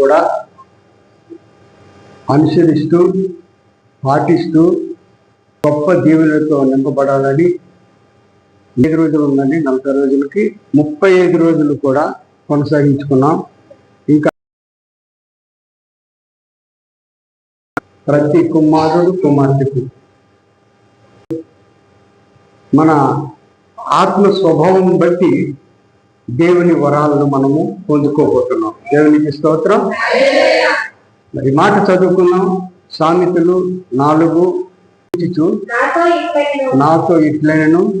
కూడా అనుసరిస్తూ పాటిస్తూ గొప్ప దీవులతో నింపబడాలని ఐదు రోజులు ఉందండి నలభై రోజులకి. ముప్పై ఐదు రోజులు కూడా కొనసాగించుకున్నాం. ఇంకా ప్రతి కుమారుడు కుమార్తెకు మన ఆత్మ స్వభావం బట్టి దేవుని వరాలను మనము పొందుకోబోతున్నాం. దేవునికి స్తోత్రం. మరి మాట చదువుకున్నాం. సామెతలు నాలుగు. నాతో ఇట్లనను.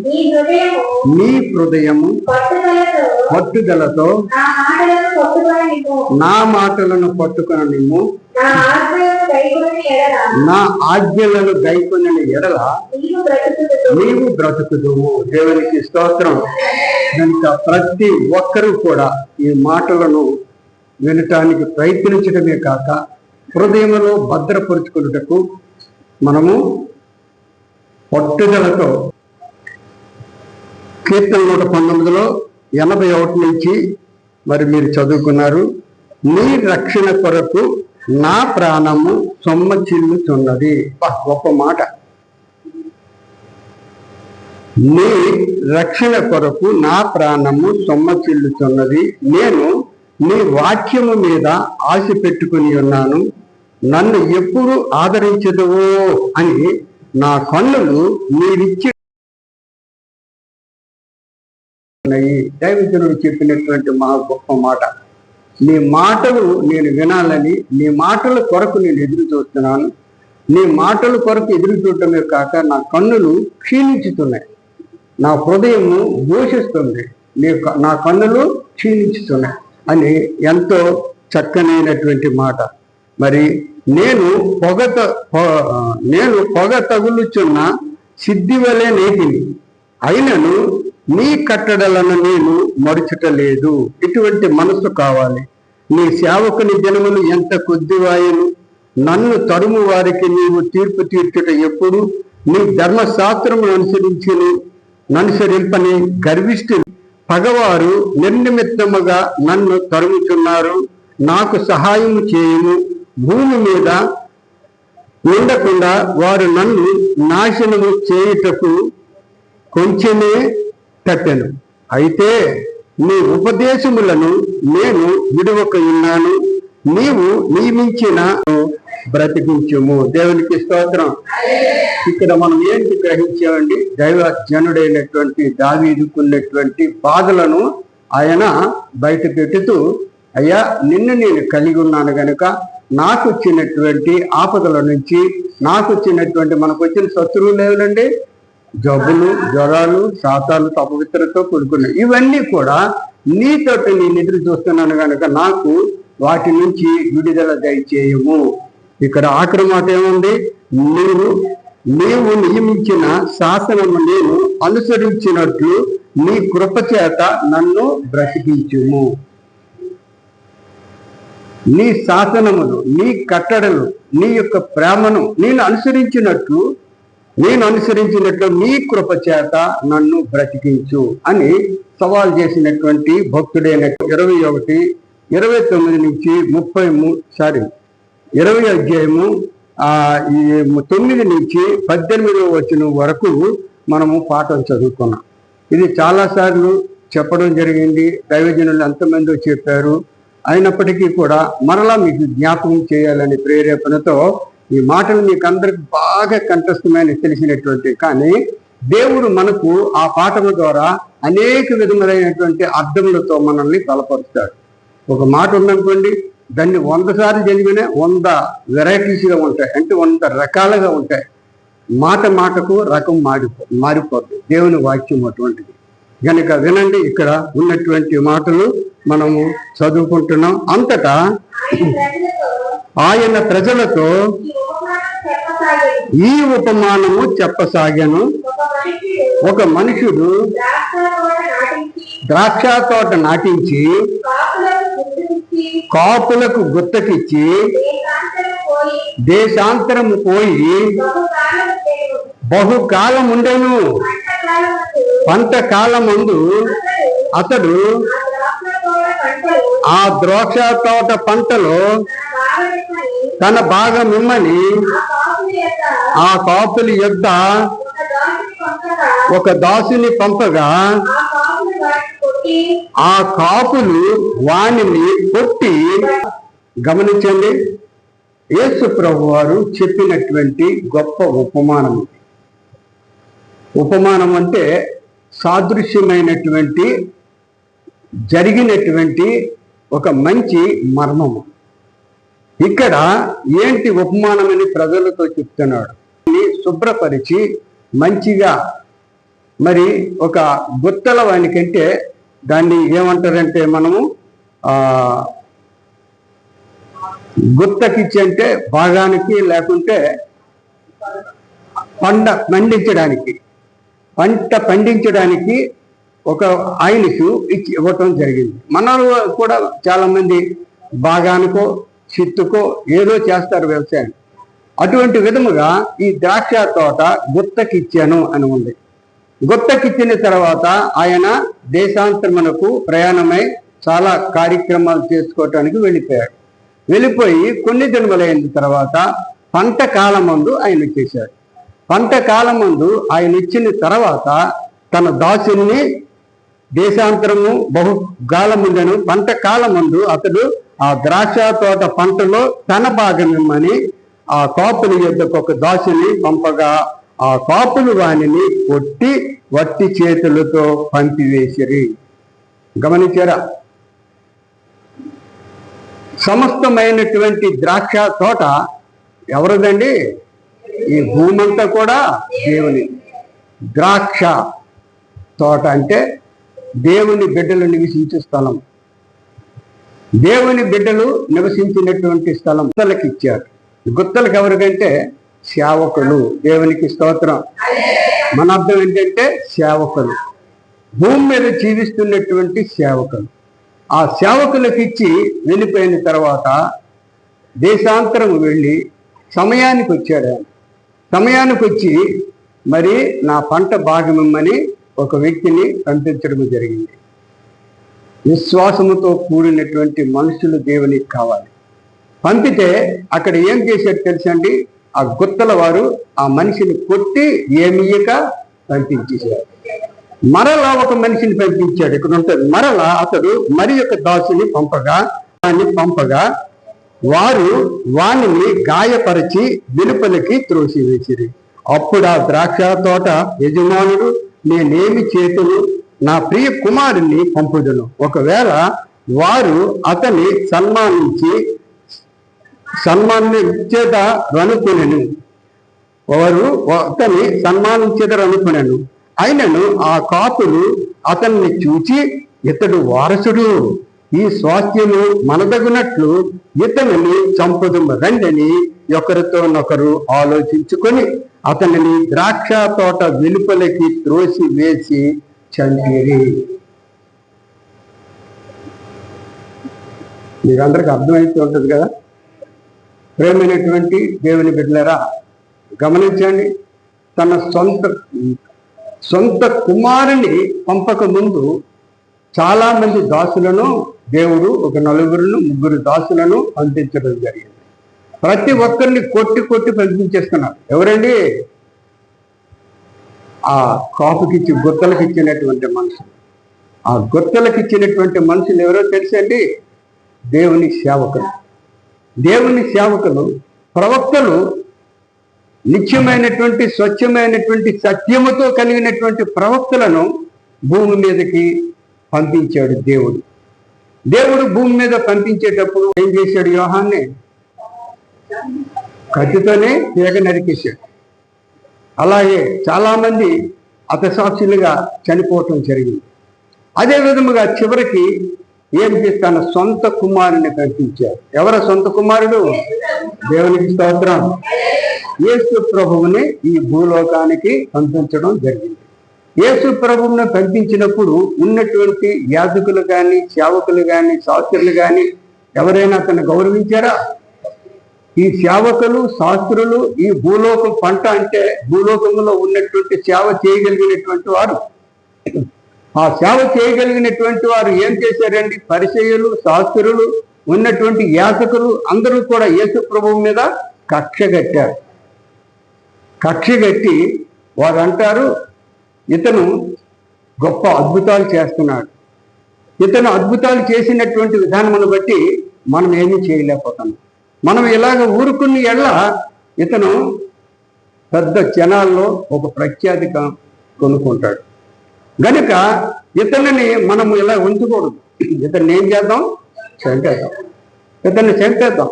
నీ హృదయము పట్టుదలతో నా మాటలను పట్టుకుని నిమ్ము నా ఆజ్ఞలను గైకొనిన ఎడల. నీవు బ్రతుకుదువు. దేవునికి స్తోత్రం. కనుక ప్రతి ఒక్కరూ కూడా ఈ మాటలను వినటానికి ప్రయత్నించడమే కాక హృదయంలో భద్రపరుచుకున్నటకు మనము పట్టుదలతో కీర్తన నూట పంతొమ్మిదిలో ఎనభై ఒకటి నుంచి మరి మీరు చదువుకున్నారు నీ రక్షణ కొరకు నా ప్రాణము సొమ్మచిల్లుచున్నది బా, గొప్ప మాట. నీ రక్షణ కొరకు నా ప్రాణము సొమ్మచిల్లుచున్నది నేను నీ వాక్యము మీద ఆశ పెట్టుకుని ఉన్నాను. నన్ను ఎప్పుడు ఆదరించదువో అని నా కన్నులు మీరిచ్చి దైవజనుడు చెప్పినటువంటి మా గొప్ప మాట. నీ మాటలు నేను వినాలని నీ మాటల కొరకు నేను ఎదురు చూస్తున్నాను. నీ మాటల కొరకు ఎదురు చూడటమే కాక నా కన్నులు క్షీణించుతున్నాయి. నా హృదయము దూషిస్తుంది నీ క- నా కన్నులు క్షీణించుతున్నాయి. అని ఎంతో చక్కనైనటువంటి మాట. మరి నేను పొగ త- పొ- నేను పొగ తగులుచున్న సిద్ధి వలె నేటిని. అయినను నీ కట్టడలను నేను మరుచుటలేదు. ఇటువంటి మనసు కావాలి. నీ సేవకుని జనములు ఎంత కొద్దివాయను. నన్ను తరుము వారికి నీవు తీర్పు తీర్చుట ఎప్పుడు. నీ ధర్మశాస్త్రమును అనుసరించును. అనుసరింపని గర్విష్ఠులు పగవారు నిర్నిమిత్తముగా నన్ను తరుముచున్నారు. నాకు సహాయం చేయము. భూమి మీద ఉండకుండా వారు నన్ను నాశనము చేయుటకు కొంచెమే తట్టెను. అయితే నీ ఉపదేశములను నేను విడువక ఉన్నాను నీవు నియమించిన బ్రతికించము. దేవునికి స్తోత్రం. ఇక్కడ మనం ఏంటి గ్రహించామండి? దైవ జనుడైనటువంటి దావీదుకున్నటువంటి బాధలను ఆయన బయట పెట్టుతూ అయ్యా నిన్ను నేను కలిగి ఉన్నాను గనుక నాకు వచ్చినటువంటి ఆపదల నుంచి నాకు వచ్చినటువంటి మనకు వచ్చిన శత్రువులు లేవులండి జబ్బులు జ్వరాలు శాతాలు తపవిత్రతో కూడుకున్నాయి ఇవన్నీ కూడా నీతోటి నేను ఎదురు చూస్తున్నాను కనుక నాకు వాటి నుంచి విడుదల దయచేయము. ఇక్కడ ఆఖరి మాట ఏముంది? నీవు నీవు నియమించిన శాసనము నేను అనుసరించినట్లు నీ కృపచేత నన్ను బ్రతికించుము. నీ శాసనములు నీ కట్టడలు నీ యొక్క ప్రేమను నేను అనుసరించినట్లు నేను అనుసరించినట్లు నీ కృపచేత నన్ను బ్రతికించు అని సవాల్ చేసినటువంటి భక్తుడైన ఇరవై ఒకటి ఇరవై తొమ్మిది నుంచి ముప్పై మూ సారీ ఇరవై అధ్యాయము ఆ ఈ తొమ్మిది నుంచి పద్దెనిమిదవ వచ్చిన వరకు మనము పాఠం చదువుకున్నాం. ఇది చాలాసార్లు చెప్పడం జరిగింది. దైవజనులు ఎంతమందో చెప్పారు. అయినప్పటికీ కూడా మరలా మీకు జ్ఞాపకం చేయాలనే ప్రేరేపణతో ఈ మాటలు మీకు అందరికి బాగా కంఠస్థమైన తెలిసినటువంటి కానీ దేవుడు మనకు ఆ పాఠము ద్వారా అనేక విధములైనటువంటి అర్థములతో మనల్ని బలపరుస్తాడు. ఒక మాట ఉందనుకోండి దాన్ని వంద సార్లు చదివినా వంద వెరైటీస్గా ఉంటాయి. అంటే వంద రకాలుగా ఉంటాయి. మాట మాటకు రకం మారిపో మారిపోద్ది. దేవుని వాక్యం అటువంటిది. గనుక వినండి ఇక్కడ ఉన్నటువంటి మాటలు మనము చదువుకుంటున్నాం. అంతటా ఆయన ప్రజలతో ఈ ఉపమానము చెప్పసాగాను. ఒక మనుషుడు ద్రాక్ష తోట నాటించి కాపులకు గుత్తకిచ్చి దేశాంతరము పోయి బహుకాలం ఉండెను. పంటకాలమందు పంట కాలం అతడు అతడు ఆ ద్రాక్ష తోట పంటలో తన భాగం ఇమ్మని ఆ కాపుల యొక్క యొద్ద ఒక దాసుని పంపగా ఆ కాపులు వాణిని కొట్టి వానిని గమనించండి. యేసు ప్రభు వారు చెప్పినటువంటి గొప్ప ఉపమానం ఉపమానం అంటే సాదృశ్యమైనటువంటి జరిగినటువంటి ఒక మంచి మర్మము. ఇక్కడ ఏంటి ఉపమానమని ప్రజలతో చెప్తున్నాడు. శుభ్రపరిచి మంచిగా మరి ఒక గుత్తల వానికంటే దాన్ని ఏమంటారంటే మనము గుత్తకిచ్చి అంటే భాగానికి లేకుంటే పంట పండించడానికి పంట పండించడానికి ఒక ఆయనకు ఇచ్చి ఇవ్వటం జరిగింది. మనలో కూడా చాలామంది భాగానికో చిత్తుకో ఏదో చేస్తారు వ్యవసాయం. అటువంటి విధముగా ఈ ద్రాక్ష తోట గుత్తకిచ్చాను అని ఉంది. గుత్తకిచ్చిన తర్వాత ఆయన దేశాంతరమునకు ప్రయాణమై చాలా కార్యక్రమాలు చేసుకోవటానికి వెళ్ళిపోయాడు. వెళ్ళిపోయి కొన్ని దినములైన తర్వాత పంట కాలమందు ఆయన వచ్చేశాడు. పంట కాలమందు ఆయన ఇచ్చిన తర్వాత తన దాసుని దేశాంతరము బహు కాలముండెను పంట కాలమందు అతడు ఆ ద్రాక్ష తోట పంటలో తన భాగం ఇమ్మని ఆ కాపుల యొక్క ఒక దాసుని పంపగా ఆ కాపులు వానిని కొట్టి వట్టి చేతులతో పంపివేసిరి గమనించారా? సమస్తమైనటువంటి ద్రాక్ష తోట ఎవరిదండి? ఈ భూమంతా కూడా దేవుని. ద్రాక్ష తోట అంటే దేవుని బిడ్డలు నివసించే స్థలం. దేవుని బిడ్డలు నివసించినటువంటి స్థలం గుత్తలకు ఇచ్చారు గుత్తలకు ఎవరికంటే సేవకులు దేవునికి స్తోత్రం. మన అర్థం ఏంటంటే సేవకులు భూమి మీద జీవిస్తున్నటువంటి సేవకులు ఆ సేవకులకు ఇచ్చి వెళ్ళిపోయిన తర్వాత దేశాంతరం వెళ్ళి సమయానికి వచ్చాడు ఆయన. సమయానికి వచ్చి మరి నా పంట భాగమిమ్మని ఒక వ్యక్తిని పంపించడం జరిగింది. విశ్వాసముతో కూడినటువంటి మనుషులు దేవునికి కావాలి. పంపితే అక్కడ ఏం చేశాడు తెలుసండి? ఆ గుత్తల వారు ఆ మనిషిని కొట్టి ఏమియక పంపించేశారు. మరలా ఒక మనిషిని పంపించాడు. ఇక్కడ ఉంటుంది మరలా అతడు మరి యొక్క దాసుని పంపగా దాన్ని పంపగా వారు వాణిని గాయపరిచి వెలుపలికి త్రోసివేసిరి. అప్పుడు ఆ ద్రాక్ష తోట యజమానుడు నేనేమి చేతులు నా ప్రియ కుమారుని పంపుదును. ఒకవేళ వారు అతని సన్మానించి సన్మాన్ని ఇచ్చేత రనుకునేను. వారు అతన్ని సన్మానించేదరనుకునెను అయినను ఆ కాపులు అతన్ని చూచి ఇతడు వారసుడు. ఈ స్వాస్థ్యము మనదగునట్లు ఇతనిని చంపుదు రండని ఒకరితోనొకరు ఆలోచించుకొని అతనిని ద్రాక్ష తోట వెలుపలకి త్రోసి వేసి చంపిరి. మీరందరికి అర్థమవుతూ ఉంటుంది కదా? ప్రేమైనటువంటి దేవుని బిడ్డలారా గమనించండి తన సొంత సొంత కుమారుని పంపక ముందు చాలా మంది దాసులను దేవుడు ఒక నలుగురును ముగ్గురు దాసులను పంపించడం జరిగింది. ప్రతి ఒక్కరిని కొట్టి కొట్టి పంపించేస్తున్నారు. ఎవరండి? ఆ కాపుకిచ్చి గుత్తలకు ఇచ్చినటువంటి మనుషులు. ఆ గుత్తలకు ఇచ్చినటువంటి మనుషులు ఎవరో తెలుసండి దేవుని సేవకులు. దేవుని సేవకులు ప్రవక్తలు నిత్యమైనటువంటి స్వచ్ఛమైనటువంటి సత్యముతో కలిగినటువంటి ప్రవక్తలను భూమి మీదకి పంపించాడు దేవుడు. దేవుడు భూమి మీద పంపించేటప్పుడు ఏం చేశాడు యోహాన్ని? కత్తితోనే తీగ నరికేశాడు. అలాగే చాలామంది అతసాక్షులుగా చనిపోవటం జరిగింది. అదే విధముగా చివరికి ఏం తన సొంత కుమారుని పంపించారు ఎవరు సొంత కుమారుడు? దేవునికి స్తోత్రం. యేసు ప్రభువుని ఈ భూలోకానికి పంపించడం జరిగింది. యేసు ప్రభువుని పంపించినప్పుడు ఉన్నటువంటి యాజకులు కానీ సేవకులు కానీ శాస్త్రులు కానీ ఎవరైనా అతను గౌరవించారా? ఈ సేవకులు శాస్త్రులు ఈ భూలోకం పంట అంటే భూలోకంలో ఉన్నటువంటి సేవ చేయగలిగినటువంటి వారు. ఆ సేవ చేయగలిగినటువంటి వారు ఏం చేశారండి? పరిచయులు శాస్త్రులు ఉన్నటువంటి యాజకులు అందరూ కూడా యేసు ప్రభువు మీద కక్ష కట్టారు. కక్ష కట్టి వారు అంటారు ఇతను గొప్ప అద్భుతాలు చేస్తున్నాడు. ఇతను అద్భుతాలు చేసినటువంటి విధానమును బట్టి మనం ఏమీ చేయలేకపోతున్నాం. మనం ఇలాగ ఊరుకుని ఎళ్ళ ఇతను పెద్ద జనాల్లో ఒక ప్రఖ్యాతి కొనుక్కుంటాడు. గనుక ఇతనిని మనం ఇలా ఉంచకూడదు. ఇతన్ని ఏం చేద్దాం? చంపేద్దాం. ఇతన్ని చంపేద్దాం.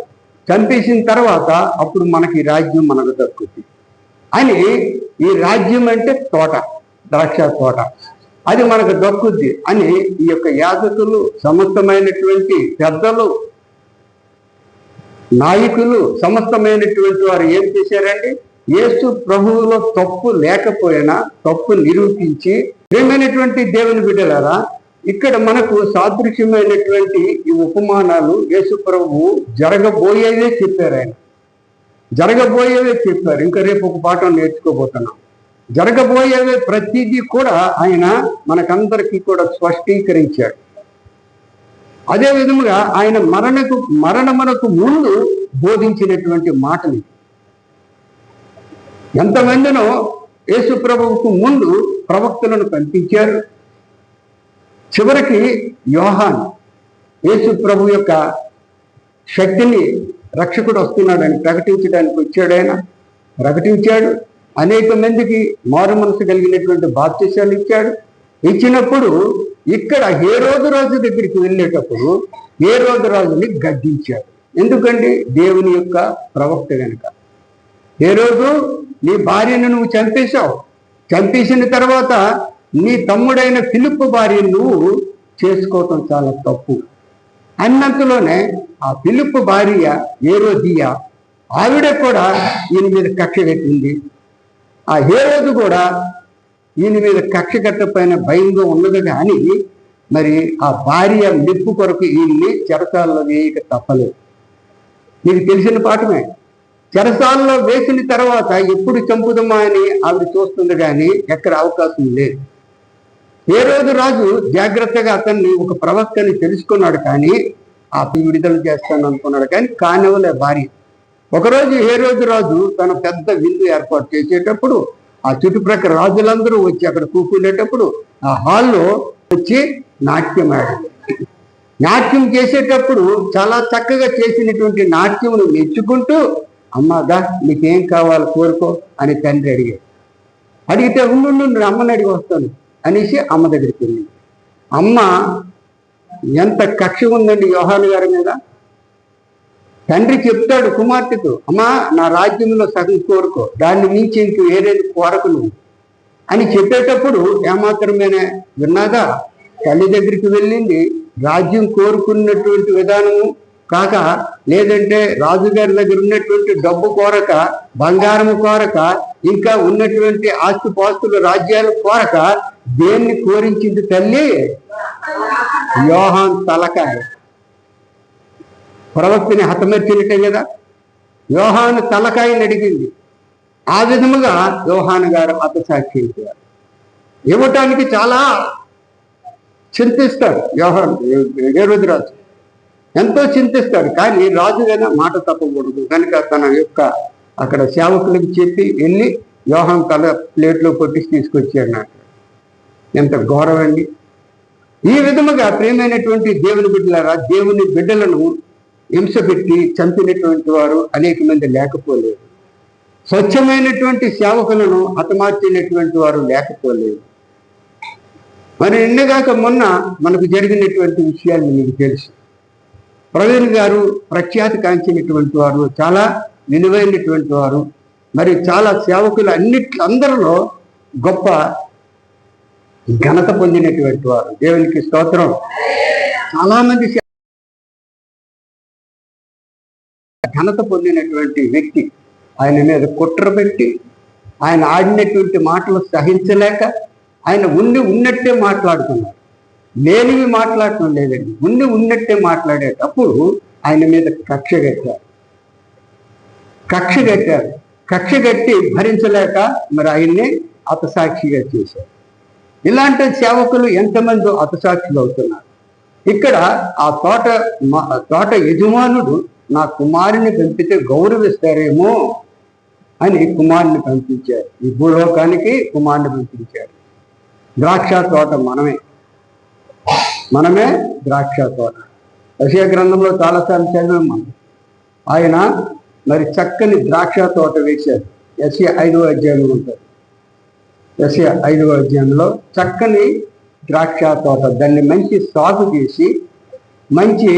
చంపేసిన తర్వాత అప్పుడు మనకి రాజ్యం మనకు దక్కుతుంది అని ఈ రాజ్యం అంటే తోట ద్రాక్ష తోట. అది మనకు దక్కుద్ది అని ఈ యొక్క యాజకులు సమస్తమైనటువంటి పెద్దలు నాయకులు సమస్తమైనటువంటి వారు ఏం చేశారంటే యేసు ప్రభువులో తప్పు లేకపోయినా తప్పు నిరూపించి ప్రేమైనటువంటి దేవుని బిడ్డలారా ఇక్కడ మనకు సాదృశ్యమైనటువంటి ఈ ఉపమానాలు యేసు ప్రభువు జరగబోయేవే చెప్పారు ఆయన. జరగబోయేవే చెప్పారు. ఇంకా రేపు ఒక పాఠం నేర్చుకోబోతున్నాం. జరగబోయేవే ప్రతిదీ కూడా ఆయన మనకందరికీ కూడా స్పష్టీకరించాడు. అదే విధముగా ఆయన మరణకు మరణమునకు ముందు బోధించినటువంటి మాటలు ఎంతమందినో యేసు ప్రభువుకు ముందు ప్రవక్తలను పంపించారు చివరికి యోహాన్ యేసు ప్రభు యొక్క శక్తిని రక్షకుడు వస్తున్నాడని ప్రకటించడానికి వచ్చాడు ఆయన. ప్రకటించాడు. అనేక మందికి మారు మనసు కలిగినటువంటి బాప్తిశాలు ఇచ్చాడు. ఇచ్చినప్పుడు ఇక్కడ ఏ రోజు రాజు దగ్గరికి వెళ్ళేటప్పుడు ఏ రోజు రాజుని గద్దించాడు. ఎందుకండి? దేవుని యొక్క ప్రవక్త గనుక. ఏ రోజు నీ భార్యను నువ్వు చంపేశావు. చంపేసిన తర్వాత నీ తమ్ముడైన ఫిలిప్ భార్యను నువ్వు చేసుకోవటం చాలా తప్పు. అన్నంతలోనే ఆ ఫిలిప్ భార్య ఏరోదియా ఆవిడ కూడా ఈయన మీద కక్ష కట్టింది. ఆ హేరోదు కూడా ఈయన మీద కక్ష కట్టపైన భయంగా ఉన్నది కానీ మరి ఆ భార్య మెప్పు కొరకు ఈయన్ని చెరసాలలో వేయక తప్పలేదు. మీకు తెలిసిన పాఠమే? చెరసాలలో వేసిన తర్వాత ఎప్పుడు చంపుదమా అని ఆవిడ చూస్తుంది కానీ ఎక్కడ అవకాశం లేదు. ఏ రోజు రాజు జాగ్రత్తగా అతన్ని ఒక ప్రవక్తని తెలుసుకున్నాడు కానీ ఆ విడుదల చేస్తాను అనుకున్నాడు కానీ కానివ్వలే భార్య. ఒకరోజు ఏ రోజు రాజు తన పెద్ద విందు ఏర్పాటు చేసేటప్పుడు ఆ చుట్టుప్రక్కల రాజులందరూ వచ్చి అక్కడ కూర్చునేటప్పుడు ఆ హాల్లో వచ్చి నాట్యం ఆడాడు నాట్యం చేసేటప్పుడు చాలా చక్కగా చేసినటువంటి నాట్యమును మెచ్చుకుంటూ అమ్మగా నీకేం కావాలి కోరుకో అని తండ్రి అడిగాడు. అడిగితే ఉండు ఉండు, నేను అమ్మని అడిగి వస్తాను అనేసి అమ్మ దగ్గరికి వెళ్ళింది. అమ్మ ఎంత కక్ష ఉందండి యోహాను గారి మీద? తండ్రి చెప్తాడు కుమార్తెకు అమ్మా నా రాజ్యంలో సగం కోరుకో దాన్ని మించి ఇంక వేరేది కోరకు నువ్వు అని చెప్పేటప్పుడు ఏమాత్రమేనే విన్నాగా తల్లి దగ్గరికి వెళ్ళింది రాజ్యం కోరుకున్నటువంటి విధానము కాక లేదంటే రాజుగారి దగ్గర ఉన్నటువంటి డబ్బు కోరక బంగారం కోరక ఇంకా ఉన్నటువంటి ఆస్తి పాస్తులు రాజ్యాలు కోరక దేన్ని కోరించింది తల్లి యోహాన్ తలకాయ ప్రవక్తిని హతమర్చినట్టే కదా యోహాను తలకాయని అడిగింది ఆ విధముగా యోహాను గారు హతసాక్షించారు ఇవ్వటానికి చాలా చింతిస్తాడు యోహాన్ ఏ రోజు రాజు ఎంతో చింతిస్తాడు. కానీ రాజు మాట తప్పకూడదు. కనుక తన యొక్క అక్కడ సేవకులకు చెప్పి వెళ్ళి వ్యూహం తల ప్లేట్లో కొట్టించి తీసుకొచ్చాడు నాకు. ఎంత గౌరవండి ఈ విధముగా ప్రియమైనటువంటి దేవుని బిడ్డలారా దేవుని బిడ్డలను హింస పెట్టి చంపినటువంటి వారు అనేక మంది లేకపోలేదు. స్వచ్ఛమైనటువంటి సేవకులను హతమార్చినటువంటి వారు లేకపోలేదు. మరి నిన్నగాక మొన్న మనకు జరిగినటువంటి విషయాలు మీకు తెలుసు. ప్రవీణ్ గారు ప్రఖ్యాతి కాంచినటువంటి వారు చాలా విలువైనటువంటి వారు మరి చాలా సేవకులు అన్నిటి అందరిలో గొప్ప ఘనత పొందినటువంటి వారు. దేవునికి స్తోత్రం. చాలా మంది ఘనత పొందినటువంటి వ్యక్తి ఆయన మీద కుట్ర పెట్టి ఆయన ఆడినటువంటి మాటలు సహించలేక ఆయన ఉండి ఉన్నట్టే మాట్లాడుతున్నారు. లేనివి మాట్లాడటం లేదండి. ఉండి ఉన్నట్టే మాట్లాడేటప్పుడు ఆయన మీద కక్ష కట్టారు. కక్ష కట్టారు. కక్ష కట్టి భరించలేక మరి ఆయన్ని అతసాక్షిగా చేశారు. ఇలాంటి సేవకులు ఎంతమంది అతసాక్షులు అవుతున్నారు. ఇక్కడ ఆ తోట తోట యజమానుడు నా కుమారుని పంపితే గౌరవిస్తారేమో అని కుమారుని పంపించారు. ఈ భూలోకానికి కుమారుని పంపించారు. ద్రాక్ష తోట మనమే. మనమే ద్రాక్ష తోట. యశయ గ్రంథంలో చాలాసార్లు చదివాం మనం. ఆయన మరి చక్కని ద్రాక్ష తోట వేశారు. ఎస్ఏ ఐదవ అధ్యాయంలో ఉంటుంది. ఎస్ఏ ఐదవ అధ్యాయంలో చక్కని ద్రాక్ష తోట దాన్ని మంచి సాగు చేసి మంచి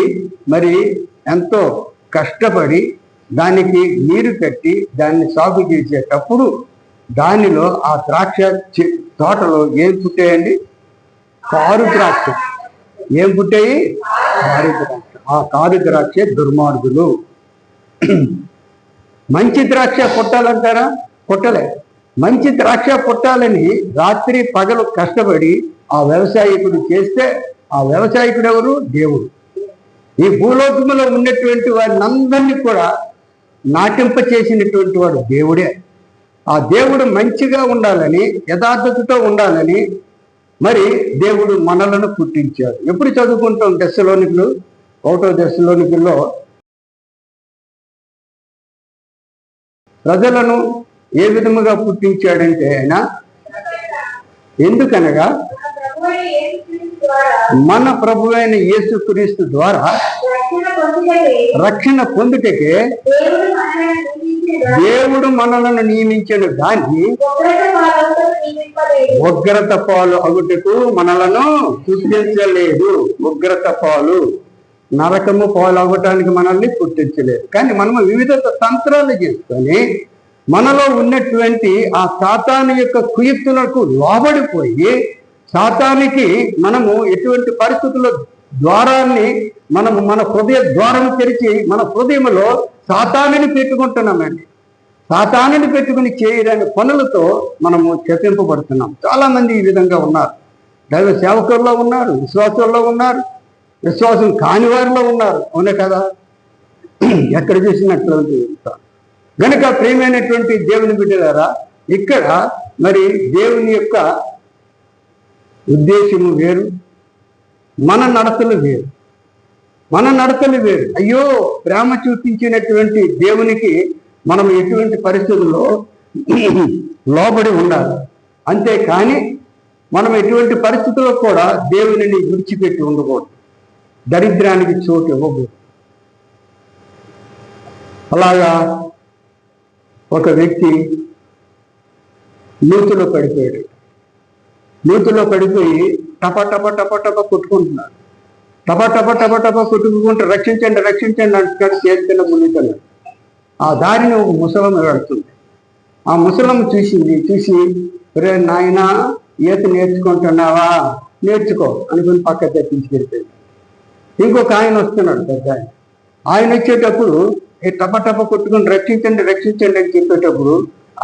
మరి ఎంతో కష్టపడి దానికి నీరు కట్టి దాన్ని సాగు చేసేటప్పుడు దానిలో ఆ ద్రాక్ష తోటలో ఏం పుట్టాయండి? కారు ద్రాక్ష. ఏం పుట్టాయి? ద్రాక్ష. ఆ కారు ద్రాక్ష దుర్మార్గులు. మంచి ద్రాక్ష పుట్టాలంటారా పుట్టలే మంచి ద్రాక్ష పుట్టాలని రాత్రి పగలు కష్టపడి ఆ వ్యవసాయకుడు చేస్తే ఆ వ్యవసాయకుడు ఎవరు? దేవుడు. ఈ భూలోకంలో ఉన్నటువంటి వారిని అందరినీ కూడా నాటింప చేసినటువంటి వాడు దేవుడే. ఆ దేవుడు మంచిగా ఉండాలని యథార్థతతో ఉండాలని మరి దేవుడు మనలను పుట్టించాడు. ఎప్పుడు చదువుకుంటాం దశలోనికులు? ఒకటో దశలోనికుల్లో ప్రజలను ఏ విధముగా పుట్టించాడంటే ఆయన? ఎందుకనగా మన ప్రభు అయిన యేసుక్రీస్తు ద్వారా రక్షణ పొందుటకే దేవుడు మనలను నియమించిన దాన్ని ఉగ్రత పాలు అగుటకు మనలను పుట్టించలేదు ఉగ్రత పాలు నరకము పాలు అవ్వటానికి మనల్ని పుట్టించలేదు. కానీ మనము వివిధ తంత్రాలు చేసుకొని మనలో ఉన్నటువంటి ఆ సాతాను యొక్క కుయుక్తులకు లోబడిపోయి సాతానికి మనము ఎటువంటి పరిస్థితుల ద్వారాన్ని మనము మన హృదయ ద్వారం తెరిచి మన హృదయంలో సాతానుని పెట్టుకుంటున్నామండి సాతానుని పెట్టుకుని చేయడానికి పనులతో మనము చెప్పింపబడుతున్నాం చాలామంది ఈ విధంగా ఉన్నారు. దైవ సేవకుల్లో ఉన్నారు విశ్వాసుల్లో ఉన్నారు విశ్వాసం కాని వారిలో ఉన్నారు. అవునే కదా? ఎక్కడ చూసినటువంటి గనుక ప్రియమైనటువంటి దేవుని బిడ్డలారా ఇక్కడ మరి దేవుని యొక్క ఉద్దేశము వేరు మన నడతలు వేరు మన నడతలు వేరు. అయ్యో ప్రేమ చూపించినటువంటి దేవునికి మనం ఎటువంటి పరిస్థితుల్లో లోబడి ఉండాలి. అంతేకాని మనం ఎటువంటి పరిస్థితుల్లో కూడా దేవునిని విడిచిపెట్టి ఉండకూడదు. దరిద్రానికి చోటు ఇవ్వకూడదు. అలాగా ఒక వ్యక్తి నూతులో పడిపోయాడు. నూతులో పడిపోయి టప టప టప టప కొట్టుకుంటున్నాడు. టప టప టప టప కొట్టుకుంటూ రక్షించండి రక్షించండి అంటున్నాడు చేతికింద మునిగుతున్నాడు ఆ దారిని ఒక ముసలమ్మ వెళుతుంది ఆ ముసలమ్మ చూసింది చూసి రే నాయన ఈత నేర్చుకుంటున్నావా? నేర్చుకో అనుకుని పక్క తెప్పించుకెళ్ళిపోయింది ఇంకొక ఆయన వస్తున్నాడు పెద్ద ఆయన. ఆయన వచ్చేటప్పుడు ఈ టప టప కొట్టుకుని రక్షించండి రక్షించండి అని చెప్పేటప్పుడు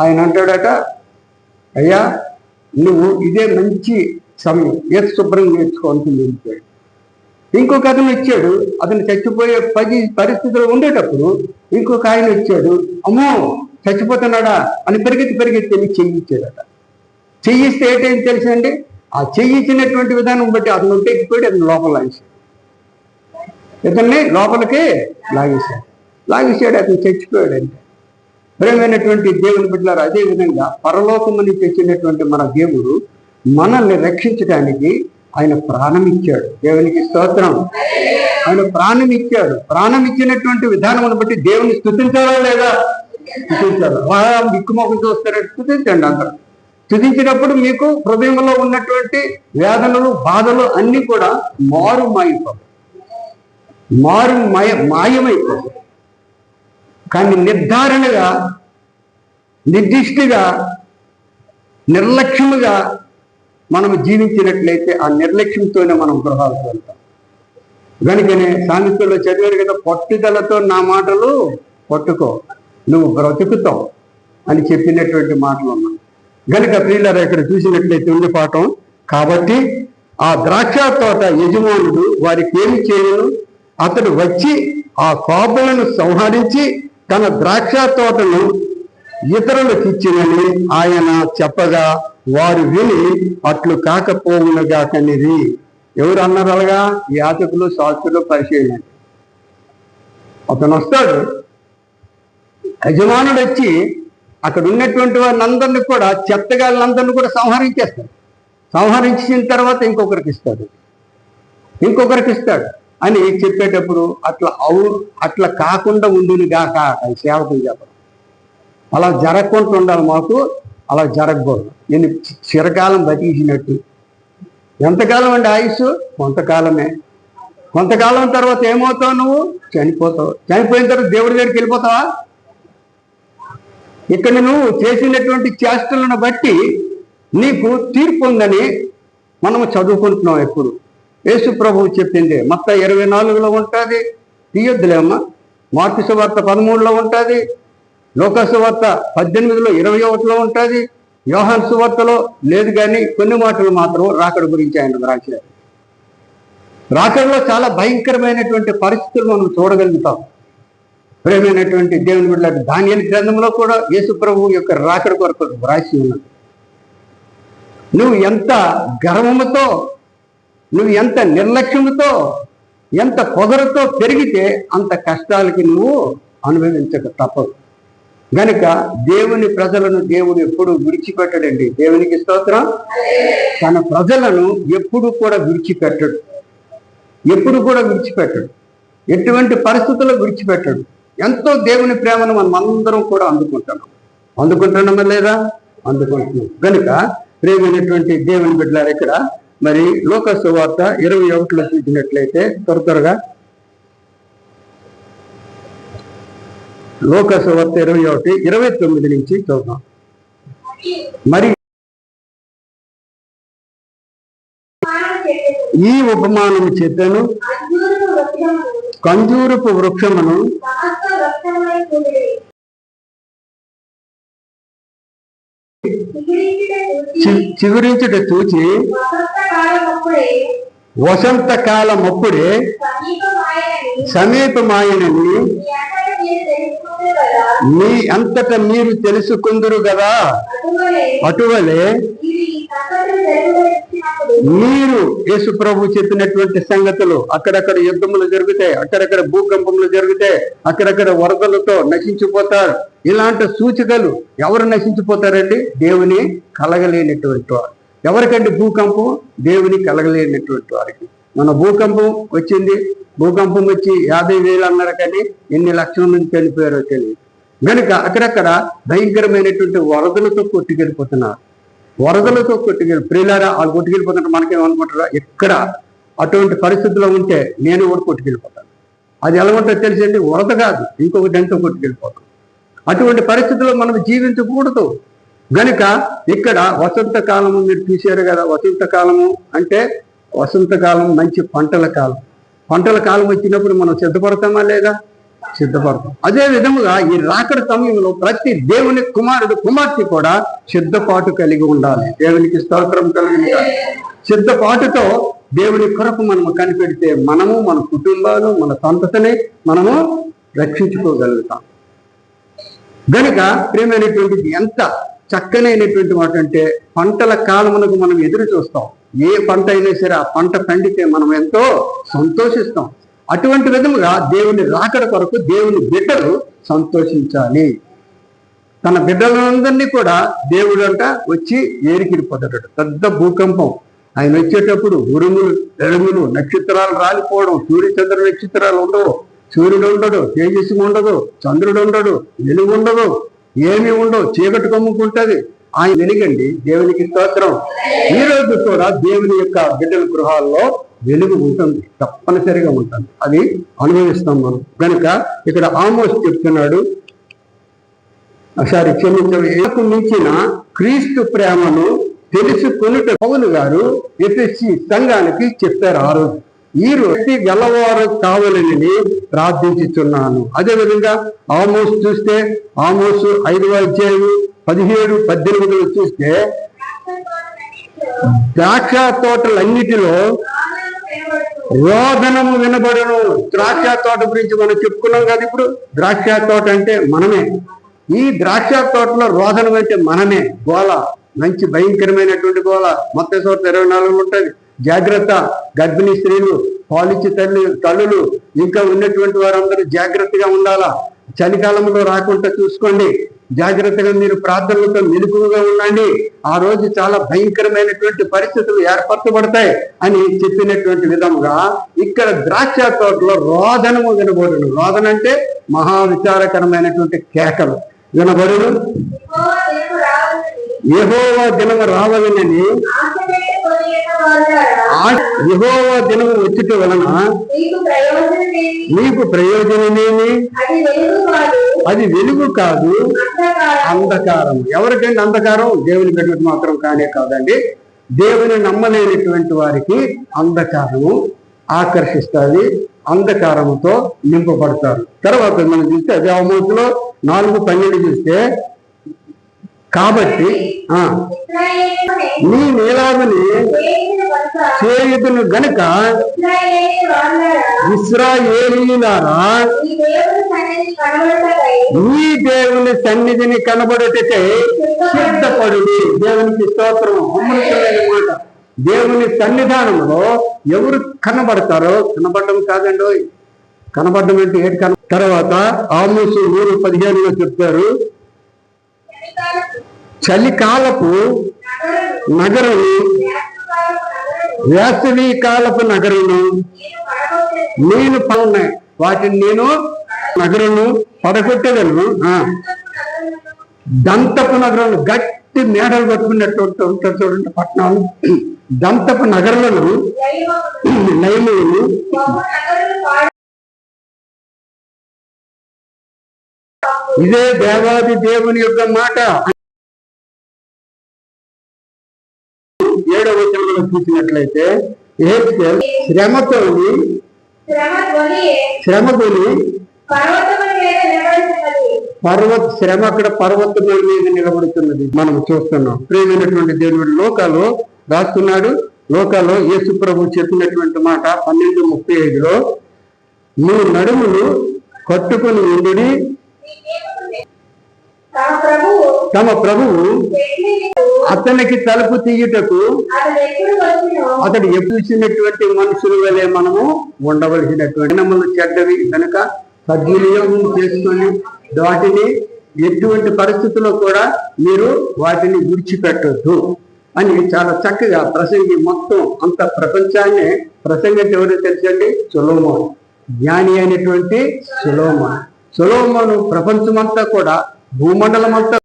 ఆయన అంటాడట అయ్యా నువ్వు ఇదే మంచి సమయం ఈత శుభ్రం నేర్చుకోవాల్సింది అనుకుని వెళ్ళిపోయాడు. ఇంకొక అతను వచ్చాడు అతను చచ్చిపోయే పది పరిస్థితులు ఉండేటప్పుడు ఇంకొక ఆయన వచ్చాడు అమ్మో చచ్చిపోతున్నాడా? అని పరిగెత్తి పరిగెత్తి వెళ్ళి చెయ్యిచ్చాడట చెయ్యిస్తే ఏంటంటే తెలుసండి? ఆ చెయ్యించినటువంటి విధానం బట్టి అతను ఉంటే అతను లోపల లాగేశాడు. ఇతన్ని లోపలికి లాగేశాడు. లాగేశాడు అతను చచ్చిపోయాడు అంటే ప్రేమైనటువంటి దేవుని బిడ్డలారు అదే విధంగా పరలోకముని తెచ్చినటువంటి మన దేవుడు మనల్ని రక్షించడానికి ఆయన ప్రాణం ఇచ్చాడు దేవునికి స్తోత్రం. ఆయన ప్రాణం ఇచ్చాడు ప్రాణం ఇచ్చినటువంటి విధానం బట్టి దేవుని స్థుతించాలా లేదా? స్థుతించాలి వాళ్ళ దిక్కుమొఖం చూస్తారంటే స్థుతించండి అందరూ. స్థుతించినప్పుడు మీకు హృదయంలో ఉన్నటువంటి వేదనలు బాధలు అన్ని కూడా మారు మాయిపోతాయి మారు మాయ మాయమైపోతాయి. కానీ నిర్ధారణగా నిర్దిష్టగా నిర్లక్ష్యముగా మనం జీవించినట్లయితే ఆ నిర్లక్ష్యంతోనే మనం గృహాలకు వెళ్తాం. కనుకనే సామెతలో చదివారు కదా పట్టుదలతో నా మాటలు పట్టుకో నువ్వు బ్రతుకుతావు అని చెప్పినటువంటి మాటలు ఉన్నాయి. గనుక ప్రియులారు ఇక్కడ చూసినట్లయితే ఉంది పాఠం. కాబట్టి ఆ ద్రాక్ష తోట యజమానుడు వారికి ఏమి చేయను? అతడు వచ్చి ఆ కోపలను సంహరించి తన ద్రాక్ష తోటను ఇతరులకు ఇచ్చినని ఆయన చెప్పగా వారు విని అట్లు కాకపోవునుగా కనిరి ఎవరు అన్నారు అలాగా? యాచకులు శాస్త్రులు పరిశీలన అతను వస్తాడు యజమానుడు వచ్చి అక్కడ ఉన్నటువంటి వారిని అందరినీ కూడా చెత్తగాళ్ళందరినీ కూడా సంహరించేస్తాడు. సంహరించిన తర్వాత ఇంకొకరికి ఇస్తాడు. ఇంకొకరికి ఇస్తాడు. అని చెప్పేటప్పుడు అట్లా అవు అట్లా కాకుండా ఉండును గాక సేవకులు చెప్పడం అలా జరగకుండా ఉండాలి మాకు అలా జరగకూడదు. నేను చిరకాలం బతికించినట్టు. ఎంతకాలం అండి ఆయుష్ కొంతకాలమే. కొంతకాలం తర్వాత ఏమవుతావు నువ్వు? చనిపోతావు. చనిపోయిన తర్వాత దేవుడి దగ్గరికి వెళ్ళిపోతావా? ఇక్కడ నువ్వు చేసినటువంటి చేష్టలను బట్టి నీకు తీర్పు ఉందని మనము చదువుకుంటున్నాం ఎప్పుడు. యేసు ప్రభువు చెప్పింది మొత్తం ఇరవై నాలుగులో ఉంటుంది తీయొద్దులేమ్మా మార్పు సువార్త పదమూడులో ఉంటుంది లోకసువార్త పద్దెనిమిదిలో ఇరవై ఒకటిలో ఉంటుంది యోహాన్ సువార్తలో లేదు కానీ కొన్ని మాటలు మాత్రం రాకడ గురించి ఆయన రాశారు రాకడలో చాలా భయంకరమైనటువంటి పరిస్థితులు మనం చూడగలుగుతాం. ప్రేమైనటువంటి దేవుని బిడ్డ ధాన్యాల గ్రంథంలో కూడా యేసు ప్రభు యొక్క రాకడ కొరకు వ్రాసి ఉన్నది నువ్వు ఎంత గర్వముతో నువ్వు ఎంత నిర్లక్ష్యముతో ఎంత పొగరుతో పెరిగితే అంత కష్టాలకి నువ్వు అనుభవించక తప్పదు గనుక దేవుని ప్రజలను దేవుడు ఎప్పుడు విడిచిపెట్టడండి. దేవునికి స్తోత్రం. తన ప్రజలను ఎప్పుడు కూడా విడిచిపెట్టడు. ఎప్పుడు కూడా విడిచిపెట్టడు. ఎటువంటి పరిస్థితుల్లో విడిచిపెట్టడు. ఎంతో దేవుని ప్రేమను మనం అందరం కూడా అందుకుంటున్నాం. అందుకుంటున్నామా లేదా? అందుకుంటున్నాం. కనుక ప్రేమైనటువంటి దేవుని బిడ్డలారు ఇక్కడ మరి లోక వార్త ఇరవై ఒకటిలో చూసినట్లయితే త్వర త్వరగా లోకసవర్త ఇరవై ఒకటి ఇరవై తొమ్మిది నుంచి చూద్దాం. మరి ఈ ఉపమానం చేతను కంజూరుపు కంజూరపు వృక్షమును చిగురించుట చూచి చి- చిగురించుట చూచి వసంత కాలమప్పుడే వసంత సమీపమాయనని మీ అంతట మీరు తెలుసుకుందరు కదా? అటువలే మీరు ఈ మీరు యేసు ప్రభు చెప్పినటువంటి సంగతులు అక్కడక్కడ యుద్ధములు జరుగుతాయి అక్కడక్కడ భూకంపములు జరుగుతాయి అక్కడక్కడ వరదలతో నశించిపోతారు. ఇలాంటి సూచికలు ఎవరు నశించిపోతారండి? దేవుని కలగలేనటువంటి వారు. ఎవరికండి భూకంపం దేవుని కలగలేనటువంటి వారికి. మన భూకంపం వచ్చింది. భూకంపం వచ్చి యాభై వేలు అన్నారు కానీ ఎన్ని లక్షల మంది చనిపోయారో తెలియదు కనుక అక్కడక్కడ భయంకరమైనటువంటి వరదలతో కొట్టుకెళ్ళిపోతున్నారు. వరదలతో కొట్టుకెళ్ళి ప్రియులారా వాళ్ళు కొట్టుకెళ్ళిపోతుంటే మనకేమనుకుంటారా ఎక్కడ అటువంటి పరిస్థితుల్లో ఉంటే నేను కూడా కొట్టుకెళ్ళిపోతాను. అది ఎలా ఉంటుందో తెలిసింది వరద కాదు ఇంకొకటి ఎంతో కొట్టుకెళ్ళిపోతాం. అటువంటి పరిస్థితుల్లో మనం జీవించకూడదు. గనుక ఇక్కడ వసంత కాలము మీరు చూశారు కదా వసంత కాలము అంటే వసంతకాలం మంచి పంటల కాలం. పంటల కాలం వచ్చినప్పుడు మనం సిద్ధపడతామా లేదా? సిద్ధపడతాం. అదే విధముగా ఈ రాకడ సమయంలో ప్రతి దేవుని కుమారుడు కుమార్తె కూడా సిద్ధపాటు కలిగి ఉండాలి. దేవునికి స్తోత్రం కలిగి ఉండాలి. సిద్ధపాటుతో దేవుని కొరకు మనము కనిపెడితే మనము మన కుటుంబాలు మన సంతతిని మనము రక్షించుకోగలుగుతాం. గనుక ప్రేమైనటువంటిది ఎంత చక్కనైనటువంటి మాట అంటే పంటల కాలమునకు మనం ఎదురు చూస్తాం. ఏ పంట అయినా సరే ఆ పంట పండితే మనం ఎంతో సంతోషిస్తాం. అటువంటి విధముగా దేవుని రాకడ కొరకు దేవుని బిడ్డలు సంతోషించాలి. తన బిడ్డలందరినీ కూడా దేవుడు అంట వచ్చి ఏరికిడిపోతాడు పెద్ద భూకంపం. ఆయన వచ్చేటప్పుడు ఉరుములు ఎరుములు నక్షత్రాలు రాలిపోవడం సూర్య చంద్ర నక్షత్రాలు ఉండవు. సూర్యుడు ఉండడు తేజస్సు ఉండదు చంద్రుడు ఉండడు వెలుగు ఉండదు ఏమీ ఉండవు. చీకటి కమ్ముకుంటుంది. ఆయన వెలుగండి. దేవునికి స్తోత్రం. ఈ రోజు కూడా దేవుని యొక్క బిడ్డల గృహాల్లో వెలుగు ఉంటుంది. తప్పనిసరిగా ఉంటుంది. అది అనుభవిస్తాం మనం. కనుక ఇక్కడ ఆమోస్ చెప్తున్నాడు. సారీ క్షమించకు మించిన క్రీస్తు ప్రేమను తెలుసుకొనుట పౌలు గారు ఎఫ్ఎస్సి సంఘానికి చెప్పారు ఆ రోజు. ఈ రోజు గలవారు కావాలని ప్రార్థించుతున్నాను అదే విధంగా ఆమోస్ చూస్తే ఆమోసు ఐదవ అధ్యాయం పదిహేడు పద్దెనిమిది చూస్తే ద్రాక్ష తోటలన్నిటిలో రోదనము వినబడను. ద్రాక్ష తోట గురించి మనం చెప్పుకున్నాం కదా ఇప్పుడు. ద్రాక్ష తోట అంటే మనమే. ఈ ద్రాక్ష తోటలో రోదనం అంటే మనమే. గోల మంచి భయంకరమైనటువంటి గోల మొత్తం చోట ఇరవై నాలుగు ఉంటుంది. జాగ్రత్త. గర్భిణీ స్త్రీలు పాలిచ్చి తల్లి తల్లులు ఇంకా ఉన్నటువంటి వారందరూ జాగ్రత్తగా ఉండాలా? చలికాలంలో రాకుండా చూసుకోండి. జాగ్రత్తగా మీరు ప్రార్థనలతో మెలకువగా ఉండండి. ఆ రోజు చాలా భయంకరమైనటువంటి పరిస్థితులు ఏర్పరచబడతాయి అని చెప్పినటువంటి విధముగా ఇక్కడ ద్రాక్ష తోటలో రోదనము వినబడును రోదన అంటే మహా విచారకరమైనటువంటి కేకలు. వినబడును? యెహోవా దినము రావాలని యహోవ దినము వచ్చుట వలన మీకు ప్రయోజనమేమి అది వెలుగు కాదు. అంధకారం. ఎవరికండి అంధకారం? దేవుని బిడ్డలకు మాత్రం కానే కాదండి. దేవుని నమ్మలేనటువంటి వారికి అంధకారము ఆకర్షిస్తుంది. అంధకారముతో నింపబడతారు. తర్వాత మనం చూస్తే అదే అవమోతులో నాలుగు పన్నెండు చూస్తే కాబట్టి ఆ నీ నీలాగని చేయుదును గనుక ఇస్రాయేలీలారా దేవుని నీ దేవుని సన్నిధిని కనబడుటకై సిద్ధపడు దేవునికి స్తోత్రం అమృతమైన మాట. దేవుని సన్నిధానంలో ఎవరు కనబడతారో కనబడడం కాదండి కనబడడం అంటే ఏంటి కన? తర్వాత ఆమోసు నూరు పదిహేనులో చెప్తారు. చలికాలపు నగరం నగరము, వేసవి కాలపు వేసవి నగరము, నేను పడగొట్టేది. పడున్నాయి వాటిని నేను నగరము పడగొట్టేదను దంతపు నగరం గట్టి మేడలు కట్టుకున్నట్టు ఉంటారు చూడండి పట్టణాలు. దంతపు నగరాలను దైవమును, నయములను ఇదే దేవాది దేవుని యొక్క మాట. ఏడవ వచనంలో చూసినట్లయితే ఏహెచ్కేల్ శ్రమతోని శ్రమ ధ్వనియే శ్రమతోని. పర్వత శ్రమ అక్కడ పర్వతముల మీద నిలబడుతున్నది. మనం చూస్తున్నాం. ప్రియమైనటువంటి దేవుడు లోకాలు రాస్తున్నాడు. లోకాలో యేసు ప్రభు చెప్పినటువంటి మాట పన్నెండు ముప్పై ఐదులో నువ్వు నడుములు కట్టుకుని ఉండుడి. తమ ప్రభువు అతనికి తలుపు తీయుటకు అతడు ఎప్పుడు వచ్చినో అతడు ఎప్పుడు ఇచ్చినటువంటి మనుషుల వలె మనము ఉండవలసినటువంటి మనము చెడ్డవి. కనుక సద్వినియోగం చేసుకొని వాటిని ఎటువంటి పరిస్థితుల్లో కూడా మీరు వాటిని విడిచిపెట్టొద్దు అని చాలా చక్కగా ప్రసంగి మొత్తం అంత ప్రపంచాన్ని ప్రసంగం ఎవరో తెలుసండి? సులోమోన్. జ్ఞాని అయినటువంటి సులోమోన్. సులోమోను ప్రపంచమంతా కూడా భూమండలం అంతా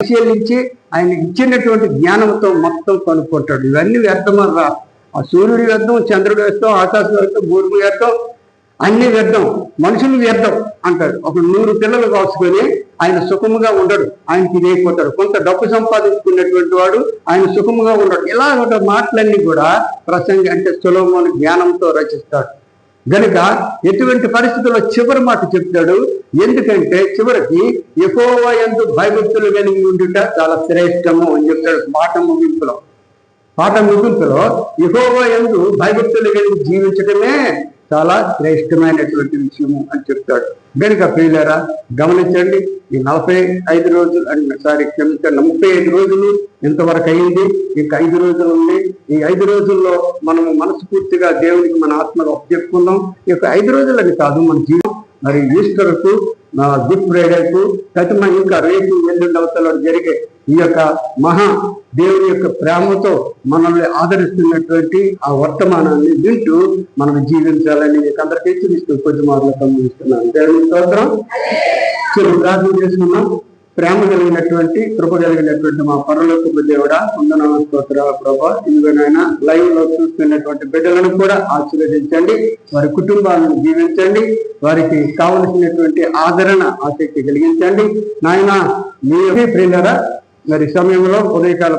పరిశీలించి ఆయన ఇచ్చినటువంటి జ్ఞానంతో మొత్తం కనుక్కుంటాడు. ఇవన్నీ వ్యర్థమని రా ఆ సూర్యుడు వ్యర్థం చంద్రుడు వ్యర్థం ఆకాశం వ్యర్థం భూమి వ్యర్థం అన్ని వ్యర్థం. మనుషులు వ్యర్థం అంటాడు. ఒక నూరు పిల్లలు కాసుకొని ఆయన సుఖముగా ఉండడు. ఆయనకి ఇదైపోతాడు కొంత డబ్బు సంపాదించుకున్నటువంటి వాడు ఆయన సుఖముగా ఉండడు. ఇలా ఒక మాటలన్నీ కూడా ప్రసంగి అంటే సులభమైన జ్ఞానంతో రచిస్తాడు. గనుక ఎటువంటి పరిస్థితుల్లో చివరి మాట చెప్తాడు? ఎందుకంటే చివరికి ఎక్కువ ఎందు భయభక్తులు కలిగి ఉండుట చాలా శ్రేష్టము అని చెప్తాడు మాట ముగింపులో. పాట ముగింపులో ఎక్కువ ఎందు భయభక్తులు కలిగి జీవించటమే చాలా శ్రేష్టమైనటువంటి విషయము అని చెప్తాడు. గనుక ప్రియులరా గమనించండి ఈ నలభై ఐదు రోజులు అని సారీ క్షమించండి ముప్పై ఐదు రోజులు ఇంతవరకు అయింది? ఇంకా ఐదు రోజులు ఉంది. ఈ ఐదు రోజుల్లో మనము మనస్ఫూర్తిగా దేవునికి మన ఆత్మలో చెప్పుకుందాం ఈ యొక్క ఐదు రోజులని కాదు మన జీవితం. మరి ఈస్టర్కు గుడ్ ఫ్రైడేకు ఖచ్చితంగా ఇంకా రేపు ఎల్లుండి అవతల జరిగే ఈ యొక్క మహా దేవుని యొక్క ప్రేమతో మనల్ని ఆదరిస్తున్నటువంటి ఆ వర్తమానాన్ని వింటూ మనం జీవించాలని మీకు అందరికీ హెచ్చరిస్తూ కొద్ది మాటలు సంబంధిస్తున్నాను. దేవుని స్తోత్రం. చిరు ప్రార్థన చేసుకున్నాం ప్రేమ కలిగినటువంటి కృప కలిగినటువంటి మా పరలోకపు దేవుడ వందనాల స్తోత్ర ప్రభా. ఇదిగోనైనా లైవ్లో చూస్తున్నటువంటి బిడ్డలను కూడా ఆశీర్వదించండి. వారి కుటుంబాలను జీవించండి. వారికి కావలసినటువంటి ఆదరణ ఆసక్తి కలిగించండి. నాయన మీ ప్రియులరా మరి సమయంలో ఉదయకాల